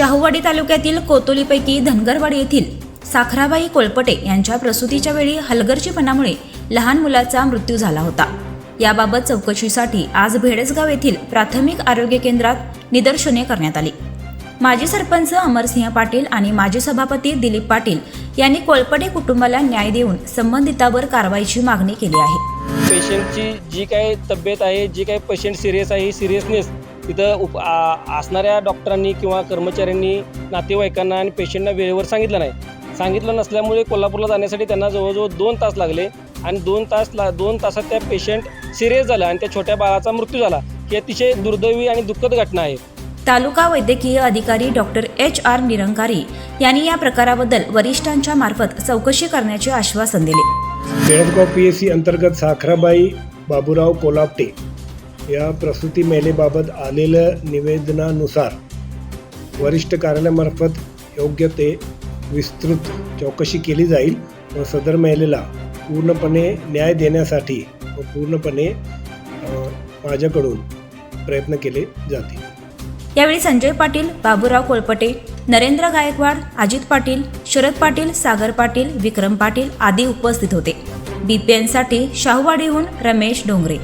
शाहूवाडी तालुक्यातील कोतोलीपैकी धनगरवाडी येथील साखराबाई कोलपटे यांच्या प्रसूतीच्या वेळी हलगर्जीपणामुळे लहान मुलाचा मृत्यू झाला होता. याबाबत चौकशीसाठी आज भेडसगाव येथील प्राथमिक आरोग्य केंद्रात निदर्शने करण्यात आली. माजी सरपंच अमरसिंह पाटील आणि माजी सभापती दिलीप पाटील यांनी कोळपटे कुटुंबाला न्याय देऊन संबंधितावर कारवाईची मागणी केली आहे. पेशंटची जी काही तब्येत आहे जी काही पेशंट सिरियस आहे ही सिरियसनेस तिथं उप आ, असणाऱ्या डॉक्टरांनी किंवा कर्मचाऱ्यांनी नातेवाईकांना आणि पेशंटना वेळेवर सांगितलं नाही. सांगितलं नसल्यामुळे कोल्हापूरला जाण्यासाठी त्यांना जवळजवळ दोन तास लागले आणि दोन तास ला दोन तासात त्या पेशंट सिरियस झाला आणि त्या छोट्या बाळाचा मृत्यू झाला. ही अतिशय दुर्दैवी आणि दुःखद घटना आहे. तालुका वैद्यकीय अधिकारी डॉक्टर एच. आर. निरंकारी यांनी या प्रकाराबद्दल वरिष्ठांच्या मार्फत चौकशी करण्याचे आश्वासन दिले. बेळगाव पी एस सी अंतर्गत साखराबाई बाबूराव कोलापटे या प्रसूती मेलेबाबत आलेल्या निवेदनानुसार वरिष्ठ कार्यालयामार्फत योग्य ते विस्तृत चौकशी केली जाईल व सदर महिलेला पूर्णपणे न्याय देण्यासाठी व पूर्णपणे माझ्याकडून प्रयत्न केले जातील. यावेळी संजय पाटील बाबूराव कोळपटे नरेंद्र गायकवाड अजित पाटील शरद पाटील सागर पाटील विक्रम पाटील आदी उपस्थित होते. बीपीएनसाठी शाहूवाडीहून रमेश डोंगरे.